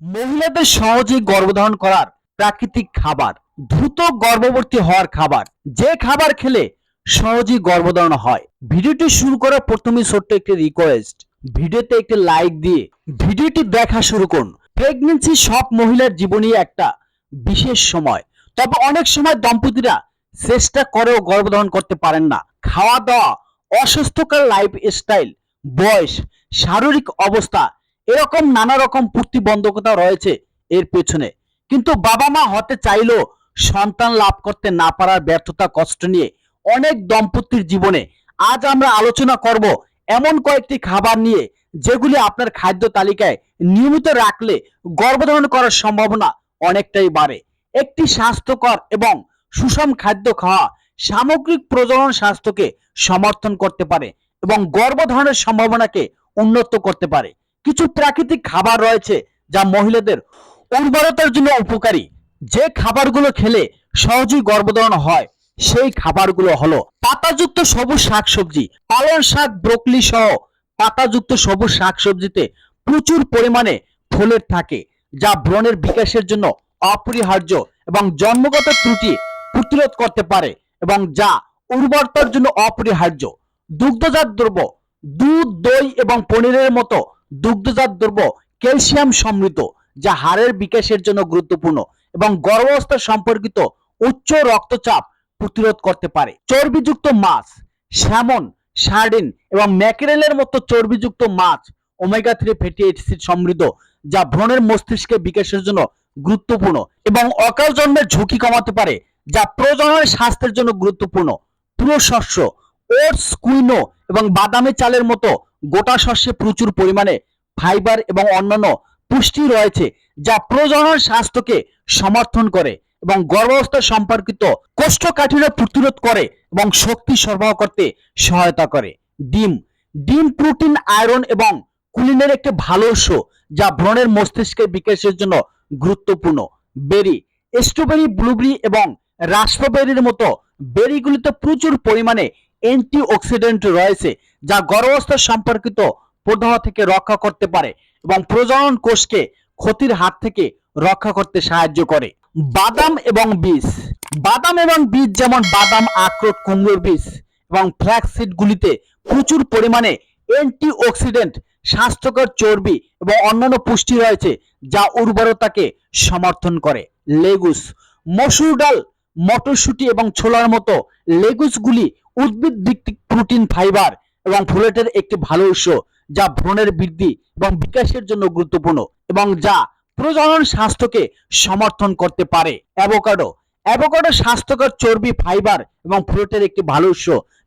মহিলাদের সহজেই গর্ভধারণ করার প্রাকৃতিক খাবার, দ্রুত গর্ভবতী হওয়ার খাবার, যে খাবার খেলে সহজেই গর্ভধারণ হয়। ভিডিওটি শুরু করার প্রথমে ছোট্ট একটি রিকোয়েস্ট ভিডিওতে একটি লাইক দিয়ে ভিডিওটি দেখা শুরু করুন। প্রেগনেন্সি সব মহিলার জীবনে একটা বিশেষ সময়। তবে অনেক সময় দম্পতিরা চেষ্টা করেও গর্ভধারণ করতে পারেন না। খাওয়া দাওয়া অসুস্থকর লাইফ স্টাইল বয়স, শারীরিক অবস্থা এরকম নানা রকম প্রতিবন্ধকতা রয়েছে এর পেছনে। কিন্তু বাবা মা হতে চাইলেও সন্তান লাভ করতে না পারার ব্যর্থতা, কষ্ট নিয়ে অনেক দম্পতির জীবনে আজ আমরা আলোচনা করব এমন কয়েকটি খাবার নিয়ে, যেগুলি আপনার খাদ্য তালিকায় নিয়মিত রাখলে গর্ভধারণ করার সম্ভাবনা অনেকটাই বাড়ে। একটি স্বাস্থ্যকর এবং সুষম খাদ্য খাওয়া সামগ্রিক প্রজনন স্বাস্থ্যকে সমর্থন করতে পারে এবং গর্ভধারণের সম্ভাবনাকে উন্নত করতে পারে। কিছু প্রাকৃতিক খাবার রয়েছে যা মহিলাদের উর্বরতার জন্য উপকারী। যে খাবারগুলো খেলে সহজেই গর্ভধারণ হয়, সেই খাবারগুলো হলো পাতাযুক্ত সবুজ শাকসবজি, পালং শাক, ব্রোকলি সহ পাতাযুক্ত সবুজ শাকসবজিতে প্রচুর পরিমাণে ফোলেট থাকে, যা ব্রণের বিকাশের জন্য অপরিহার্য এবং জন্মগত ত্রুটি প্রতিরোধ করতে পারে এবং যা উর্বরতার জন্য অপরিহার্য। দুগ্ধজাত দ্রব্য, দুধ, দই এবং পনিরের মতো দুগ্ধজাত দ্রব্য ক্যালসিয়াম সমৃদ্ধ, যা হাড়ের বিকাশের জন্য গুরুত্বপূর্ণ এবং গর্ভাবস্থা সম্পর্কিত উচ্চ রক্তচাপ প্রতিরোধ করতে পারে। চর্বিযুক্ত মাছ, স্যামন, সার্ডিন এবং ম্যাকেরেলের মতো চর্বিযুক্ত মাছ, ওমেগা থ্রি ফ্যাটি অ্যাসিড সমৃদ্ধ, যা ভ্রণের মস্তিষ্কের বিকাশের জন্য গুরুত্বপূর্ণ এবং অকাল জন্মের ঝুঁকি কমাতে পারে, যা প্রজননের স্বাস্থ্যের জন্য গুরুত্বপূর্ণ। পুরো শস্য, ওটস, কুইনো এবং বাদামি চালের মতো গোটা শস্যে প্রচুর পরিমাণে ফাইবার এবং অন্যান্য পুষ্টি রয়েছে যা প্রজনন স্বাস্থ্যকে সমর্থন করে এবং গর্ভাবস্থা সম্পর্কিত কোষ্ঠকাঠিন্য প্রতিরোধ করে এবং শক্তি সরবরাহ করতে সহায়তা করে। ডিম। ডিম প্রোটিন, আয়রন এবং কুলিনের একটি ভালো উৎস যা ভ্রণের মস্তিষ্কের বিকাশের জন্য গুরুত্বপূর্ণ। বেরি। স্ট্রবেরি, ব্লুবেরি এবং রাস্পবেরির মতো বেরিগুলিতে প্রচুর পরিমাণে অ্যান্টি অক্সিডেন্ট রয়েছে, যা গর্ভাবস্থা সম্পর্কিত প্রদাহ থেকে রক্ষা করতে পারে এবং প্রজনন কোষকে ক্ষতির হাত থেকে রক্ষা করতে সাহায্য করে। বাদাম এবং বীজ। বাদাম এবং বীজ যেমন বাদাম, আখরোট, কুমড়োর বীজ এবং ফ্ল্যাক্স গুলিতে প্রচুর পরিমাণে অ্যান্টি অক্সিডেন্ট স্বাস্থ্যকর চর্বি এবং অন্যান্য পুষ্টি রয়েছে, যা উর্বরতাকে সমর্থন করে। লেগুস। মসুর ডাল মটরশুঁটি এবং ছোলার মতো লেগুসগুলি উদ্ভিদ ভিত্তিক প্রোটিন ফাইবার এবং ফোলেটের একটি ভালো উৎস, যা ভ্রণের বৃদ্ধি এবং বিকাশের জন্য গুরুত্বপূর্ণ এবং যা প্রজনন স্বাস্থ্যকে সমর্থন করতে পারে। অ্যাভোকাডো। অ্যাভোকাডো স্বাস্থ্যকর চর্বি, ফাইবার এবং ফ্রুটের একটি ভালো উৎস,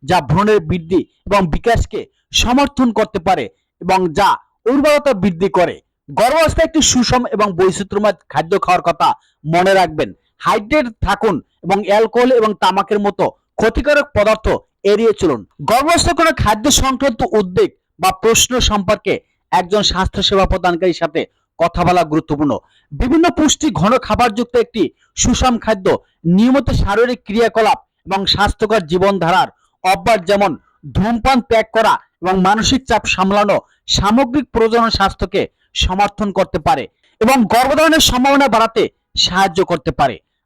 যা ভ্রূণের বৃদ্ধি এবং বিকাশকে সমর্থন করতে পারে এবং যা উর্বরতা বৃদ্ধি করে। গর্ভাবস্থায় একটি সুষম এবং বৈচিত্র্যময় খাদ্য খাওয়ার কথা মনে রাখবেন। হাইড্রেট থাকুন এবং অ্যালকোহল এবং তামাকের মতো ক্ষতিকারক পদার্থ এড়িয়ে চলুন। গর্ভস্থ কোনো খাদ্য সংক্রান্ত উদ্বেগ বা প্রশ্ন সম্পর্কে একজন স্বাস্থ্যসেবা প্রদানকারীর সাথে কথা বলা গুরুত্বপূর্ণ। বিভিন্ন পুষ্টি ঘন খাবারযুক্ত একটি সুষম খাদ্য নিয়মিত শারীরিক ক্রিয়াকলাপ এবং স্বাস্থ্যকর জীবনধারার অভ্যাস যেমন ধূমপান ত্যাগ করা এবং মানসিক চাপ সামলানো সামগ্রিক প্রজনন স্বাস্থ্যকে সমর্থন করতে পারে এবং গর্ভধারণের সম্ভাবনা বাড়াতে সাহায্য করতে পারে।